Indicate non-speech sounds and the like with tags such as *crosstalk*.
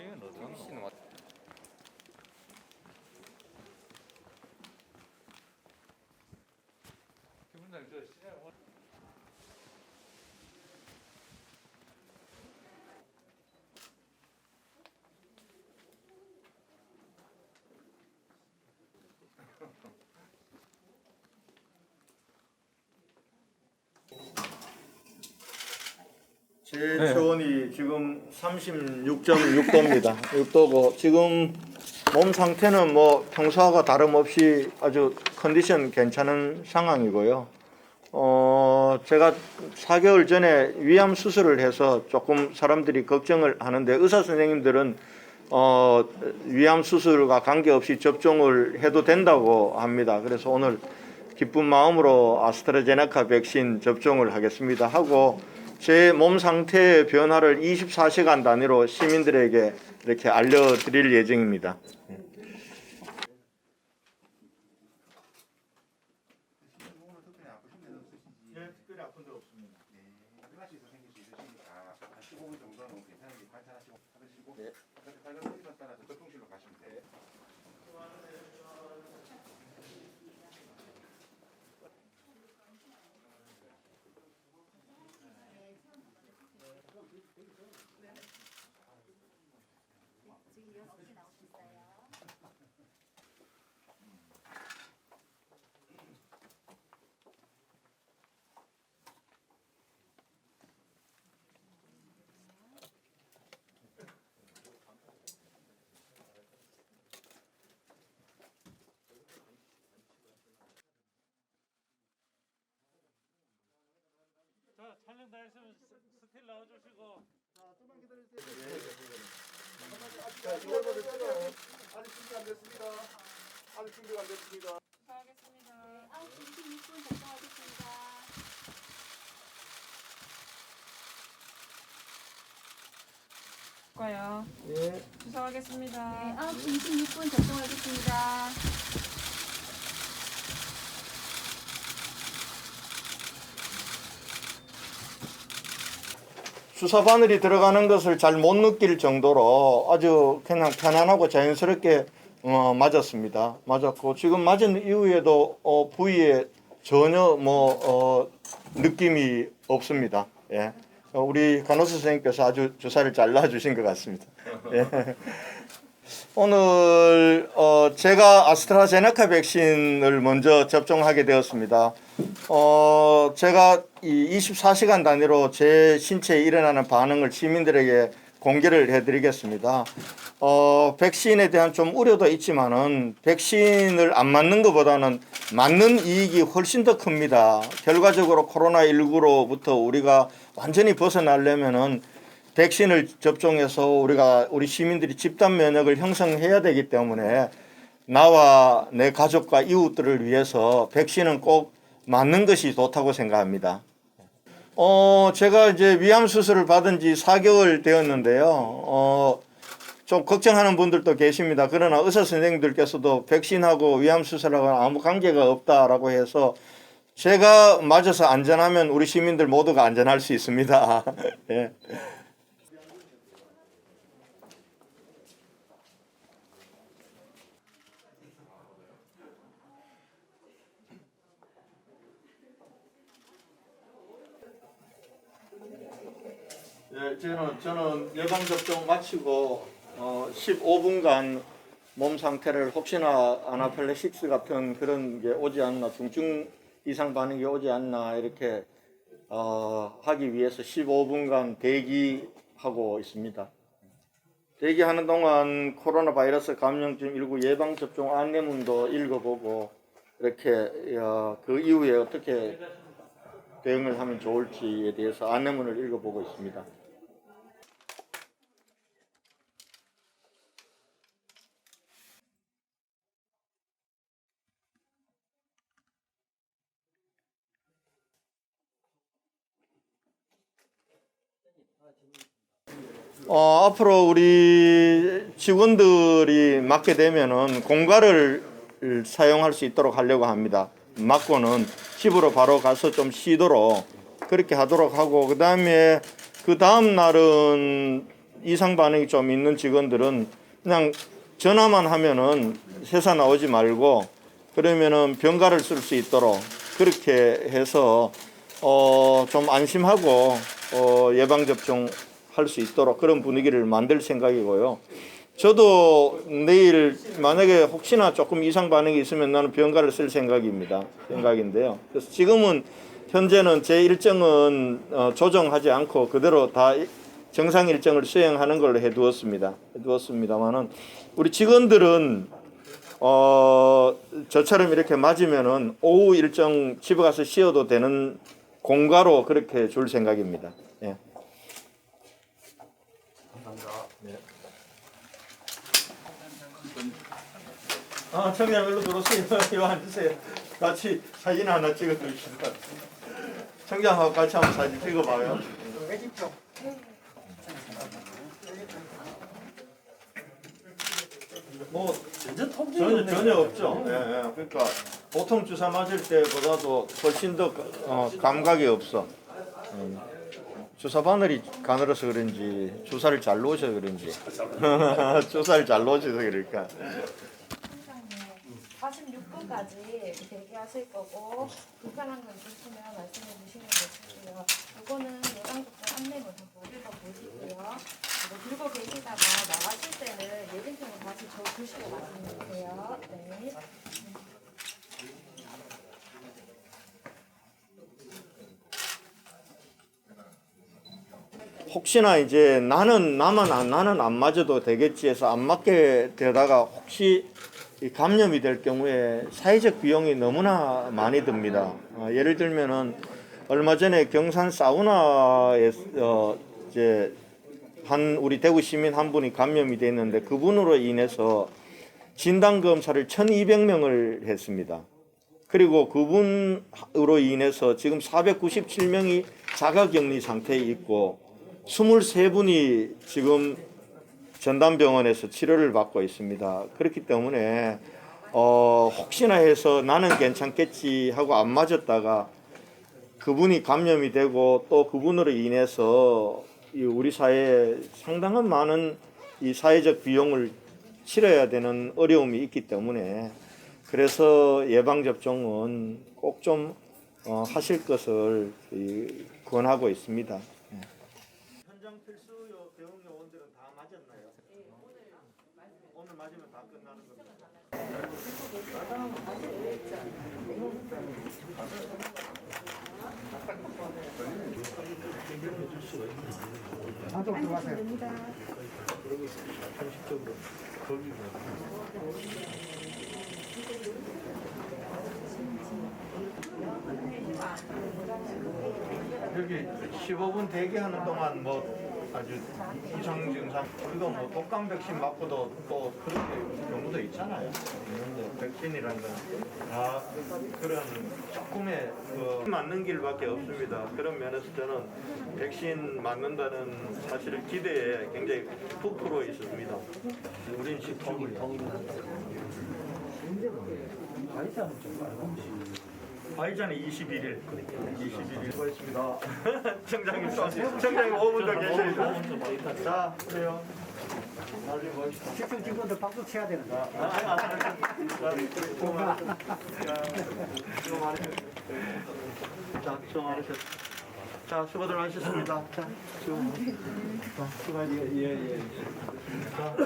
최근 어디 갔노? 왔- 김원장 저 시장 오- 제 체온이 지금 36.6도입니다. 6도고 *laughs* 지금 몸 상태는 뭐 평소와 다름없이 아주 컨디션 괜찮은 상황이고요. 어, 제가 4개월 전에 위암 수술을 해서 조금 사람들이 걱정을 하는데 의사 선생님들은 어, 위암 수술과 관계없이 접종을 해도 된다고 합니다. 그래서 오늘 기쁜 마음으로 아스트라제네카 백신 접종을 하겠습니다 하고 제 몸 상태의 변화를 24시간 단위로 시민들에게 이렇게 알려드릴 예정입니다. 특 데 없습니다. 플라시도 생길 수 있으시 니까 한 15분 정도는 괜찮은지 관찰하시고 하시고 네. 가시면 돼요. 자 자, 6월부터 찍어요. 아직 준비 안 됐습니다. 아직 준비가 안 됐습니다. 수고하겠습니다. 네, 9시 26분 작성하겠습니다. 거요. 예. 수고하겠습니다. 네, 9시 26분 작성하겠습니다. 주사 바늘이 들어가는 것을 잘 못 느낄 정도로 아주 그냥 편안하고 자연스럽게 어, 맞았습니다. 맞았고 지금 맞은 이후에도 어, 부위에 전혀 뭐 어, 느낌이 없습니다. 예. 어, 우리 간호사 선생님께서 아주 주사를 잘 놔주신 것 같습니다. 예. *laughs* 오늘 어, 제가 아스트라제네카 백신을 먼저 접종하게 되었습니다. 어, 제가 이 24시간 단위로 제 신체에 일어나는 반응을 시민들에게 공개를 해드리겠습니다. 어, 백신에 대한 좀 우려도 있지만은 백신을 안 맞는 것보다는 맞는 이익이 훨씬 더 큽니다. 결과적으로 코로나19로부터 우리가 완전히 벗어나려면은 백신을 접종해서 우리가 우리 시민들이 집단 면역을 형성해야 되기 때문에 나와 내 가족과 이웃들을 위해서 백신은 꼭 맞는 것이 좋다고 생각합니다. 어, 제가 이제 위암 수술을 받은 지 4개월 되었는데요. 어, 좀 걱정하는 분들도 계십니다. 그러나 의사 선생님들께서도 백신하고 위암 수술하고 아무 관계가 없다라고 해서 제가 맞아서 안전하면 우리 시민들 모두가 안전할 수 있습니다. *laughs* 예. 예, 저는 저는 예방 접종 마치고 어, 15분간 몸 상태를 혹시나 아나필레식스 같은 그런 게 오지 않나 중증 이상 반응이 오지 않나 이렇게 어, 하기 위해서 15분간 대기하고 있습니다. 대기하는 동안 코로나 바이러스 감염증 19 예방 접종 안내문도 읽어보고 이렇게 어, 그 이후에 어떻게 대응을 하면 좋을지에 대해서 안내문을 읽어보고 있습니다. 어, 앞으로 우리 직원들이 맞게 되면은 공갈을 사용할 수 있도록 하려고 합니다. 맞고는 집으로 바로 가서 좀 쉬도록 그렇게 하도록 하고 그 다음에 그 다음 날은 이상 반응이 좀 있는 직원들은 그냥 전화만 하면은 회사 나오지 말고 그러면은 병가를 쓸 수 있도록 그렇게 해서 어, 좀 안심하고 어, 예방 접종 할 수 있도록 그런 분위기를 만들 생각이고요. 저도 내일 만약에 혹시나 조금 이상 반응이 있으면 나는 병가를 쓸 생각입니다. 생각인데요. 그래서 지금은 현재는 제 일정은 어, 조정하지 않고 그대로 다 정상 일정을 수행하는 걸로 해두었습니다. 해두었습니다만은 우리 직원들은 어 저처럼 이렇게 맞으면은 오후 일정 집에 가서 쉬어도 되는 공가로 그렇게 줄 생각입니다. 예. 아, 청장 일로 들어오세요. *laughs* 이거 앉으세요. 같이 사진 하나 찍어주시다. 청장하고 같이 한번 사진 찍어봐요. 뭐 전혀 전혀 없죠. 예, 예. 그러니까 보통 주사 맞을 때보다도 훨씬 더 어, 감각이 없어. 음. 주사 바늘이 가늘어서 그런지 주사를 잘 놓으셔서 그런지 *laughs* 주사를 잘 놓으셔서 그러니까 46분까지 대기하실 거고 불편한 점 있으시면 말씀해 주시면 되고요. 이거는 예방접종 안내문 한번 읽어보시고요. 그리고 들고 계시다가 나가실 때는 예빈증을 다시 줘 주시고 말씀해 주세요. 네. 혹시나 이제 나는 나만 안 나는 안 맞아도 되겠지 해서 안 맞게 되다가 혹시 이 감염이 될 경우에 사회적 비용이 너무나 많이 듭니다. 어, 예를 들면은 얼마 전에 경산 사우나에 어 이제 한 우리 대구 시민 한 분이 감염이 됐는데 그분으로 인해서 진단 검사를 1,200명을 했습니다. 그리고 그분으로 인해서 지금 497명이 자가격리 상태에 있고 23분이 지금 전담병원에서 치료를 받고 있습니다. 그렇기 때문에 어, 혹시나 해서 나는 괜찮겠지 하고 안 맞았다가 그분이 감염이 되고 또 그분으로 인해서 이 우리 사회에 상당한 많은 이 사회적 비용을 치러야 되는 어려움이 있기 때문에 그래서 예방 접종은 꼭좀 어, 하실 것을 이, 권하고 있습니다. 현장 필수 병원 요원들은 다 맞았나요? 오늘 맞으면 다 끝나는 겁니다. 여기 15분 대기하는 동안 뭐 아주 이상 증상 우리가 뭐 독감 백신 맞고도 또 그렇게 경우도 있잖아요. 있는데 백신이라는 건다 그런 조금의 그 맞는 길밖에 없습니다. 그런 면에서 저는 백신 맞는다는 사실을 기대에 굉장히 부풀어 있었습니다. 우린 17일. 바이자는 21일. 21일. 수고했습니다. 청장님 또, 청장님 5분 더 계셔야 자, 그래요. 뭐. 식당 직원들 박수 쳐야 되는 거. 아, 아니, 아니, 아니. 자, 수고 많으셨- 자, 수고 수고 수고들 하셨습니다. 자, 수고. 자, 수고하셨습니다. 예, 예. 자,